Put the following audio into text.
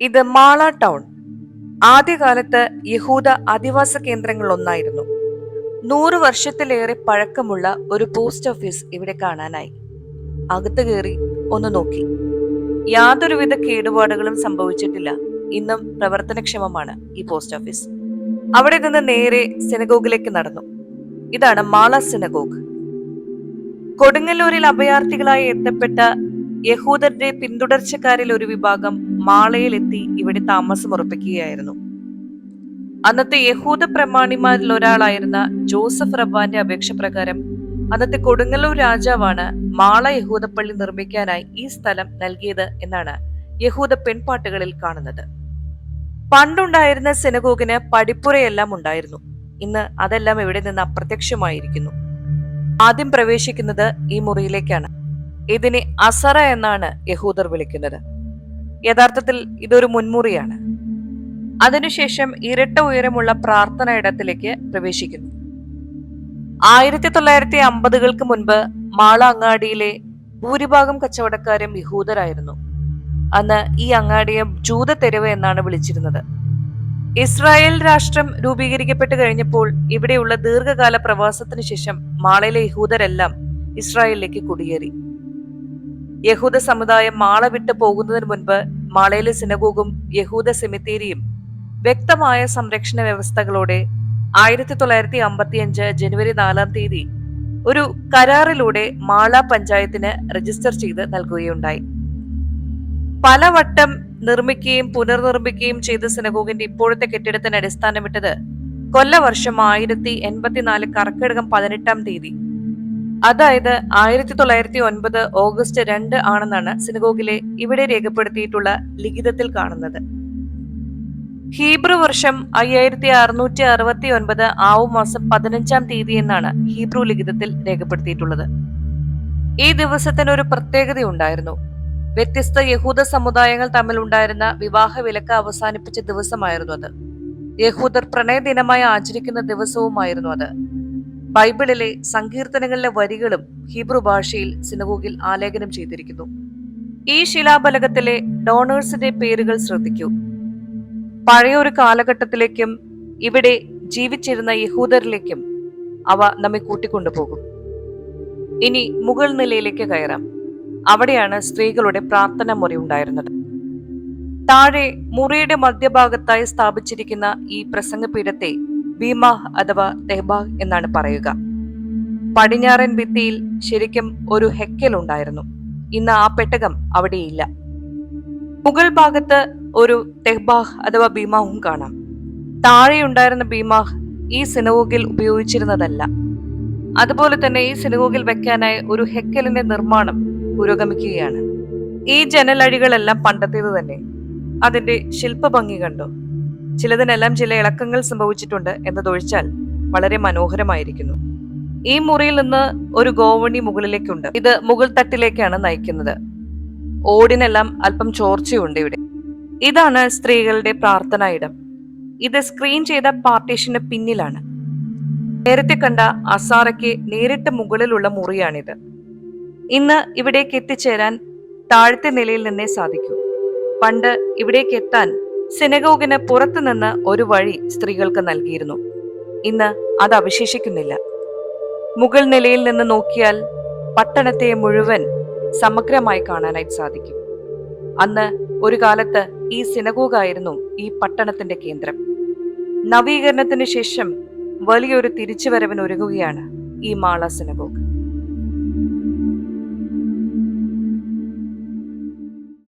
ഇത് മാള ടൗൺ. ആദ്യകാലത്ത് യഹൂദ അധിവാസ കേന്ദ്രങ്ങളിൽ ഒന്നായിരുന്നു നൂറ് വർഷത്തിലേറെ പഴക്കമുള്ള ഒരു പോസ്റ്റ് ഓഫീസ് ഇവിടെ കാണാനായി. അകത്ത് കയറി ഒന്ന് നോക്കി. യാതൊരുവിധ കേടുപാടുകളും സംഭവിച്ചിട്ടില്ല. ഇന്നും പ്രവർത്തനക്ഷമമാണ് ഈ പോസ്റ്റ് ഓഫീസ്. അവിടെ നിന്ന് നേരെ സിനഗോഗിലേക്ക് നടന്നു. ഇതാണ് മാള സിനഗോഗ്. കൊടുങ്ങല്ലൂരിൽ അഭയാർത്ഥികളായി എത്തപ്പെട്ട യഹൂദരുടെ പിന്തുടർച്ചക്കാരിൽ ഒരു വിഭാഗം മാളയിലെത്തി ഇവിടെ താമസമുറപ്പിക്കുകയായിരുന്നു അന്നത്തെ യഹൂദ പ്രമാണിമാരിൽ ഒരാളായിരുന്ന ജോസഫ് റബ്ബാന്റെ അപേക്ഷ പ്രകാരം അന്നത്തെ കൊടുങ്ങല്ലൂർ രാജാവാണ് മാള യഹൂദപ്പള്ളി നിർമ്മിക്കാനായി ഈ സ്ഥലം നൽകിയത് എന്നാണ് യഹൂദ പെൺപാട്ടുകളിൽ കാണുന്നത്. പണ്ടുണ്ടായിരുന്ന സെനഗോഗിന് പടിപ്പുരയെല്ലാം ഉണ്ടായിരുന്നു. ഇന്ന് അതെല്ലാം ഇവിടെ നിന്ന് അപ്രത്യക്ഷമായിരിക്കുന്നു. ആദ്യം പ്രവേശിക്കുന്നത് ഈ മുറിയിലേക്കാണ്. ഇതിനെ അസറ എന്നാണ് യഹൂദർ വിളിക്കുന്നത്. യഥാർത്ഥത്തിൽ ഇതൊരു മുൻമുറിയാണ്. അതിനുശേഷം ഇരട്ട ഉയരമുള്ള പ്രാർത്ഥന ഇടത്തിലേക്ക് പ്രവേശിക്കുന്നു. ആയിരത്തി തൊള്ളായിരത്തി അമ്പതുകൾക്ക് മുൻപ് മാള അങ്ങാടിയിലെ ഭൂരിഭാഗം കച്ചവടക്കാരും യഹൂദരായിരുന്നു. അന്ന് ഈ അങ്ങാടിയെ ജൂത തെരുവ് എന്നാണ് വിളിച്ചിരുന്നത്. ഇസ്രായേൽ രാഷ്ട്രം രൂപീകരിക്കപ്പെട്ട് കഴിഞ്ഞപ്പോൾ ഇവിടെയുള്ള ദീർഘകാല പ്രവാസത്തിന് ശേഷം മാളയിലെ യഹൂദരെല്ലാം ഇസ്രായേലിലേക്ക് കുടിയേറി. യഹൂദ സമുദായം മാള വിട്ടു പോകുന്നതിന് മുൻപ് മാളയിലെ സിനഗോഗും യഹൂദ സെമിത്തേരിയും വ്യക്തമായ സംരക്ഷണ വ്യവസ്ഥകളോടെ ആയിരത്തി തൊള്ളായിരത്തി അമ്പത്തിയഞ്ച് ജനുവരി നാലാം തീയതി ഒരു കരാറിലൂടെ മാള പഞ്ചായത്തിന് രജിസ്റ്റർ ചെയ്ത് നൽകുകയുണ്ടായി. പലവട്ടം നിർമ്മിക്കുകയും പുനർനിർമ്മിക്കുകയും ചെയ്ത സിനഗോഗിന്റെ ഇപ്പോഴത്തെ കെട്ടിടത്തിന് അടിസ്ഥാനമിട്ടത് കൊല്ലവർഷം ആയിരത്തി എൺപത്തിനാല് കർക്കിടകം പതിനെട്ടാം തീയതി അതായത് ആയിരത്തി തൊള്ളായിരത്തി ഒൻപത് ഓഗസ്റ്റ് രണ്ട് ആണെന്നാണ് സിനഗോഗിലെ ഇവിടെ രേഖപ്പെടുത്തിയിട്ടുള്ള ലിഖിതത്തിൽ കാണുന്നത്. ഹീബ്രു വർഷം അയ്യായിരത്തി അറുന്നൂറ്റി അറുപത്തി ഒൻപത് ആവു മാസം പതിനഞ്ചാം തീയതി എന്നാണ് ഹീബ്രു ലിഖിതത്തിൽ രേഖപ്പെടുത്തിയിട്ടുള്ളത്. ഈ ദിവസത്തിന് ഒരു പ്രത്യേകതയുണ്ടായിരുന്നു വ്യത്യസ്ത യഹൂദ സമുദായങ്ങൾ തമ്മിൽ ഉണ്ടായിരുന്ന വിവാഹ വിലക്ക് അവസാനിപ്പിച്ച ദിവസമായിരുന്നു അത്. യഹൂദർ പ്രണയദിനമായി ആചരിക്കുന്ന ദിവസവുമായിരുന്നു അത്. ബൈബിളിലെ സങ്കീർത്തനങ്ങളിലെ വരികളും ഹീബ്രു ഭാഷയിൽ സിനഗോഗിൽ ആലേഖനം ചെയ്തിരിക്കുന്നു. ഈ ശിലാഫലകത്തിലെ ഡോണേഴ്സിന്റെ പേരുകൾ ശ്രദ്ധിക്കൂ. പഴയൊരു കാലഘട്ടത്തിലേക്കും ഇവിടെ ജീവിച്ചിരുന്ന യഹൂദരിലേക്കും അവ നമ്മെ കൂട്ടിക്കൊണ്ടുപോകും. ഇനി മുകൾ നിലയിലേക്ക് കയറാം. അവിടെയാണ് സ്ത്രീകളുടെ പ്രാർത്ഥന മുറി ഉണ്ടായിരുന്നത്. താഴെ മുറിയുടെ മധ്യഭാഗത്തായി സ്ഥാപിച്ചിരിക്കുന്ന ഈ പ്രസംഗപീഠത്തെ ഭീമാഹ് അഥവാ തെഹ്ബാഹ് എന്നാണ് പറയുക. പടിഞ്ഞാറൻ ഭിത്തിയിൽ ശരിക്കും ഒരു ഹെക്കൽ ഉണ്ടായിരുന്നു. ഇന്ന് ആ പെട്ടകം അവിടെയില്ല. മുഗൾ ഭാഗത്ത് ഒരു തെഹ്ബാഹ് അഥവാ ഭീമാഹും കാണാം. താഴെയുണ്ടായിരുന്ന ഭീമാഹ് ഈ സിനഗോഗിൽ ഉപയോഗിച്ചിരുന്നതല്ല. അതുപോലെ തന്നെ ഈ സിനഗോഗിൽ വെക്കാനായി ഒരു ഹെക്കലിന്റെ നിർമ്മാണം പുരോഗമിക്കുകയാണ്. ഈ ജനലഴികളെല്ലാം പണ്ടത്തേത് തന്നെ. അതിന്റെ ശില്പഭംഗി കണ്ടോ? ചിലതിനെല്ലാം ചില ഇളക്കങ്ങൾ സംഭവിച്ചിട്ടുണ്ട് എന്നതൊഴിച്ചാൽ വളരെ മനോഹരമായിരിക്കുന്നു. ഈ മുറിയിൽ നിന്ന് ഒരു ഗോവണി മുകളിലേക്കുണ്ട്. ഇത് മുകൾ തട്ടിലേക്കാണ് നയിക്കുന്നത്. ഓടിനെല്ലാം അല്പം ചോർച്ചയുണ്ട് ഇവിടെ. ഇതാണ് സ്ത്രീകളുടെ പ്രാർത്ഥനാ ഇടം. ഇത് സ്ക്രീൻ ചെയ്ത പാർട്ടീഷന് പിന്നിലാണ്. നേരത്തെ കണ്ട അസാറയ്ക്ക് നേരിട്ട് മുകളിലുള്ള മുറിയാണിത്. ഇന്ന് ഇവിടേക്ക് എത്തിച്ചേരാൻ താഴത്തെ നിലയിൽ നിന്നേ സാധിക്കൂ. പണ്ട് ഇവിടേക്ക് എത്താൻ സിനഗോഗിന് പുറത്തുനിന്ന് ഒരു വഴി സ്ത്രീകൾക്ക് നൽകിയിരുന്നു. ഇന്ന് അത് അവശേഷിക്കുന്നില്ല. മുകൾ നിലയിൽ നിന്ന് നോക്കിയാൽ പട്ടണത്തെ മുഴുവൻ സമഗ്രമായി കാണാനായിട്ട് സാധിക്കും. അന്ന് ഒരു കാലത്ത് ഈ സിനഗോഗായിരുന്നു ഈ പട്ടണത്തിന്റെ കേന്ദ്രം. നവീകരണത്തിന് ശേഷം വലിയൊരു തിരിച്ചുവരവിന് ഒരുങ്ങുകയാണ് ഈ മാള സിനഗോഗ്.